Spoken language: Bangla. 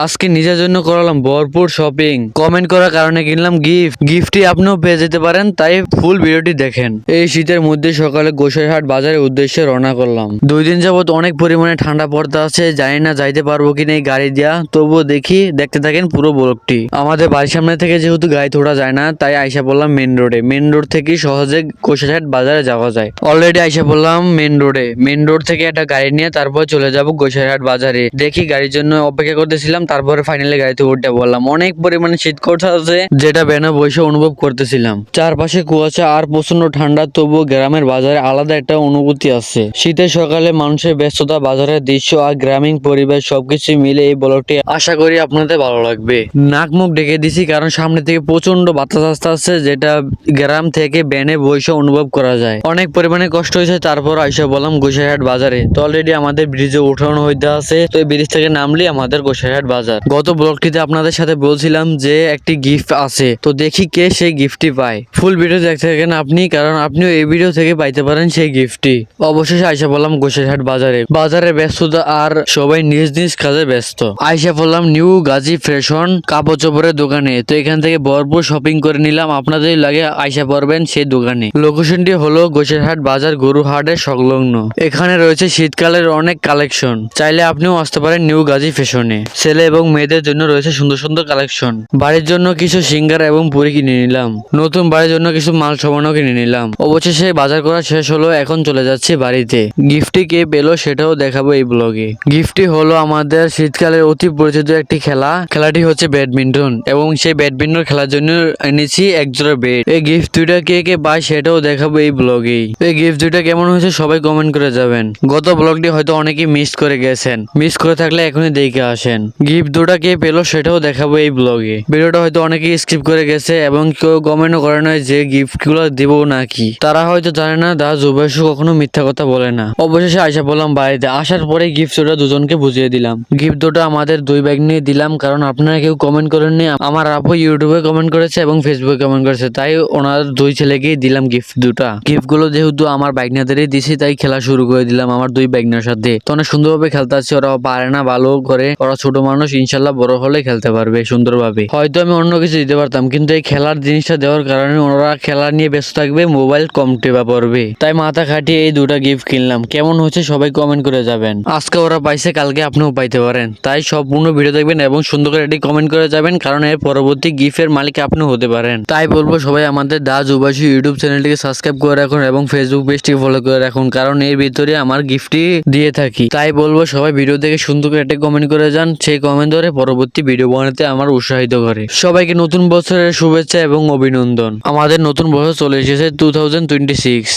আজকে নিজের জন্য করালাম ভরপুর শপিং কমেন্ট করার কারণে কিনলাম গিফট গিফটটি আপনিও পেয়ে যেতে পারেন, তাই ফুল ভিডিওটি দেখেন। এই শীতের মধ্যে সকালে গোসাইহাট বাজারের উদ্দেশ্যে রওনা করলাম। দুই দিন যাবত অনেক পরিমাণে ঠান্ডা পড়তে আছে, জানি না যাইতে পারব কিনা এই গাড়ি দিয়া, তবুও দেখি, দেখতে থাকেন পুরো ব্লকটি আমাদের বাড়ির সামনে থেকে যেহেতু গাড়ি তোড়া যায় না, তাই আইসা পড়লাম মেন রোডে মেন রোড থেকে সহজে গোসাইহাট বাজারে যাওয়া যায়। অলরেডি আইসা পড়লাম মেন রোডে মেন রোড থেকে একটা গাড়ি নিয়ে তারপর চলে যাব গোসাইহাট বাজারে। দেখি গাড়ির জন্য অপেক্ষা করতেছিলাম তারপরে ফাইনালি গাড়িতে উঠতে বললাম, অনেক পরিমাণে শীত করতে আছে যেটা ব্যানে বসে অনুভব করতেছিলাম। চারপাশে কুয়াশা আর প্রচণ্ড ঠান্ডা, তবুও গ্রামের বাজারে আলাদা একটা অনুভূতি আছে। শীতের সকালে মানুষের ব্যস্ততা, বাজারের দৃশ্য আর গ্রামীণ পরিবেশ সবকিছু মিলে এই ব্লগটি আশা করি আপনাদের ভালো লাগবে। নাক মুখ ডেকে দিছি, কারণ সামনে থেকে প্রচণ্ড বাতাস আসতে আসছে যেটা গ্রাম থেকে বেনে বসে অনুভব করা যায়। অনেক পরিমাণে কষ্ট হয়েছে, তারপর আইসা বললাম, গোসাইহাট বাজারে। তো অলরেডি আমাদের ব্রিজে উঠানো হইতে আছে। তো এই ব্রিজ থেকে নামলি আমাদের গোসাইহাট বাজার। গত ব্লগটিতে আপনাদের সাথে বলছিলাম যে একটি গিফট আছে। তো দেখি কে সেই গিফটটি পায়। ফুল ভিডিও দেখতে থাকেন আপনি, কারণ আপনিও এই ভিডিও থেকে পাইতে পারেন সেই গিফটটি অবশেষে আইসা বললাম গোসাইহাট বাজারে। বাজারে ব্যস্ততা আর সবাই নিজ নিজ কাজে ব্যস্ত। আইসা বললাম, নিউ গাজী ফ্যাশন কাপড় চোপড়ের দোকানে। তো এখান থেকে ভরপুর শপিং করে নিলাম। আপনাদের লাগে আইসা পড়বেন সেই দোকানে। লোকেশনটি হলো গোসাইহাট বাজার গরুহাটের সংলগ্ন। এখানে রয়েছে শীতকালের অনেক কালেকশন চাইলে আপনিও আসতে পারেন নিউ গাজী ফ্যাশনে। ছেলে এবং মেয়েদের জন্য রয়েছে সুন্দর সুন্দর কালেকশন বাড়ির জন্য কিছু সিঙ্গার এবং পুরি কিনে নিলাম। নতুন বাড়ির জন্য কিছু মাল সামানও কিনে নিলাম। অবশেষে বাজার করা শেষ হলো, এখন চলে যাচ্ছি বাড়িতে। গিফটটি কে পেল সেটাও দেখাবো এই ব্লগে গিফটটি হলো আমাদের শীতকালের অতি পরিচিত একটি খেলা। খেলাটি হচ্ছে ব্যাডমিন্টন এবং সেই ব্যাডমিন্টন খেলার জন্য এনেছি একজোড়া বেড এই গিফট দুইটা কে কে পায় সেটাও দেখাবো এই ব্লগেই এই গিফট দুইটা কেমন হয়েছে সবাই কমেন্ট করে যাবেন গত ব্লগটি হয়তো অনেকেই মিস করে গেছেন। মিস করে থাকলে এখনই দেখে আসেন। গিফট দুটা কে পেল সেটাও দেখাবো এই ব্লগে ভিডিওটা হয়তো অনেকেই স্কিপ করে গেছে এবং কেউ কমেন্টও করে নয় যে গিফটগুলো দিব নাকি। তারা হয়তো জানে না, দা জুবাসু কখনো মিথ্যা কথা বলে না। অবশেষে আইসা বললাম বাড়িতে আসার পরে গিফট দুটা দুজনকে বুঝিয়ে দিলাম। গিফট দুটো আমাদের দুই ব্যাগ নিয়ে দিলাম, কারণ আপনারা কেউ কমেন্ট করেননি। আমার আপু ইউটিউবে কমেন্ট করেছে এবং ফেসবুকে কমেন্ট করেছে, তাই ওনার দুই ছেলেকেই দিলাম গিফট দুটা। গিফটগুলো যেহেতু আমার বাইকনাদেরই দিছি, তাই খেলা শুরু করে দিলাম আমার দুই বাইকনার সাথে। তো অনেক সুন্দরভাবে খেলতে আছে ওরা পারে না, ভালো করে। ওরা ছোট মানুষ ইনশাল্লাহ বড় হলে খেলতে পারবে সুন্দরভাবে। হয়তো আমি অন্য কিছু দিতে পারতাম, কিন্তু এই খেলার জিনিসটা দেওয়ার কারণে ওরা খেলা নিয়ে ব্যস্ত থাকবে, মোবাইল কম টেপা পড়বে। তাই মাথা খাটিয়ে এই দুটা গিফট কিনলাম। কেমন হচ্ছে সবাই কমেন্ট করে যাবেন আজকে ওরা পাইছে, কালকে আপনিও পাইতে পারেন। তাই সম্পূর্ণ ভিডিও দেখবেন এবং সুন্দর করে এটি কমেন্ট করে যাবেন, কারণ এর পরবর্তী গিফটের মালিক আপনি হতে পারেন। তাই বলব সবাই আমাদের দা উবাসী ইউটিউব চ্যানেলটিকে সাবস্ক্রাইব করে রাখুন এবং ফেসবুক পেজটিকে ফলো করে রাখুন, কারণ এর ভিতরে আমার গিফটই দিয়ে থাকি। তাই বলব সবাই ভিডিও দেখে সুন্দর করে একটা কমেন্ট করে যান, সেই কমেন্ট ধরে পরবর্তী ভিডিও বানাতে আমার উৎসাহিত করে। সবাইকে নতুন বছরের শুভেচ্ছা এবং অভিনন্দন। আমাদের নতুন বছর চলে এসেছে টু থাউজেন্ড টোয়েন্টি সিক্স